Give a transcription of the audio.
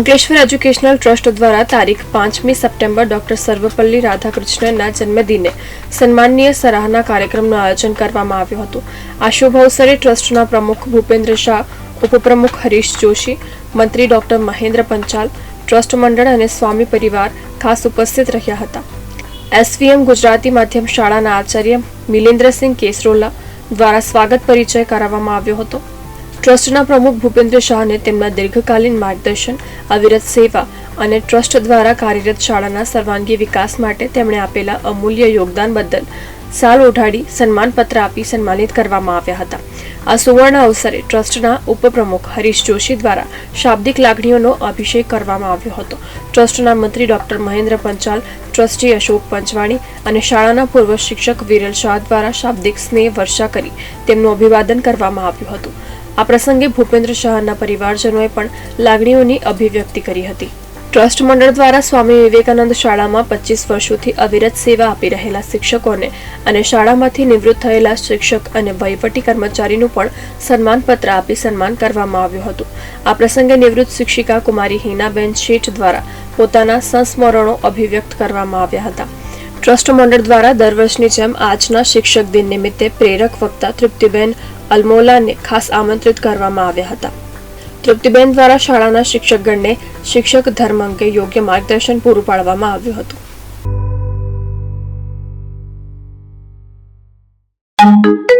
Ankleshwar educational trust દ્વારા તારીખ પાંચમી સપ્ટેમ્બર ડોક્ટર સર્વપલ્લી રાધાકૃષ્ણનના જન્મદિને સન્માનનીય સરાહના કાર્યક્રમનું આયોજન કરવામાં આવ્યું હતું. આ શુભ અવસરે ટ્રસ્ટના પ્રમુખ ભૂપેન્દ્ર શાહ, ઉપપ્રમુખ હરીશ જોશી, મંત્રી ડોક્ટર મહેન્દ્ર પંચાલ, ટ્રસ્ટ મંડળ અને સ્વામી પરિવાર ખાસ ઉપસ્થિત રહ્યા હતા. એસવીએમ ગુજરાતી માધ્યમ શાળાના આચાર્ય મિલેન્દ્રસિંહ કેસરોલા દ્વારા સ્વાગત પરિચય કરાવવામાં આવ્યો હતો. ટ્રસ્ટના પ્રમુખ ભૂપેન્દ્ર શાહને તેમના દીર્ઘકાલીન માર્ગદર્શન, અવિરત સેવા અને ટ્રસ્ટ દ્વારા કાર્યરત શાળાના સર્વાંગી વિકાસ માટે તેમણે આપેલા અમૂલ્ય યોગદાન બદલ સાલ ઓઢાડી સન્માનપત્ર આપી સન્માનિત કરવામાં આવ્યા હતા. આ સુવર્ણ અવસરે ટ્રસ્ટના ઉપપ્રમુખ હરીશ જોશી દ્વારા શાબ્દિક લાગણીઓનો અભિષેક કરવામાં આવ્યો હતો. ટ્રસ્ટના મંત્રી ડોક્ટર મહેન્દ્ર પંચાલ, ટ્રસ્ટી અશોક પંચવાણી અને શાળાના પૂર્વ શિક્ષક વિરલ શાહ દ્વારા શાબ્દિક સ્નેહ વર્ષા કરી તેમનું અભિવાદન કરવામાં આવ્યું હતું. આ પ્રસંગે ભૂપેન્દ્ર શાહના પરિવારજનોએ પણ લાગણીઓની અભિવ્યક્તિ કરી હતી. ટ્રસ્ટ મંડળ દ્વારા સ્વામી વિવેકાનંદ શાળામાં પચીસ વર્ષોથી અવિરત સેવા આપી રહેલા શિક્ષકોને અને શાળામાંથી નિવૃત્ત થયેલા શિક્ષક અને વહીવટી કર્મચારીનું પણ સન્માનપત્ર આપી સન્માન કરવામાં આવ્યું હતું. આ પ્રસંગે નિવૃત્ત શિક્ષિકા કુમારી હિનાબેન શેઠ દ્વારા પોતાના સંસ્મરણો અભિવ્યક્ત કરવામાં આવ્યા હતા. ટ્રસ્ટ મંડળ દ્વારા દર વર્ષની જેમ આજના શિક્ષક દિન નિમિત્તે પ્રેરક વક્તા તૃપ્તિબેન અલમોલાને ખાસ આમંત્રિત કરવામાં આવ્યા હતા. તૃપ્તિબેન દ્વારા શાળાના શિક્ષકગણને શિક્ષક ધર્મ અંગે યોગ્ય માર્ગદર્શન પૂરું પાડવામાં આવ્યું હતું. thank you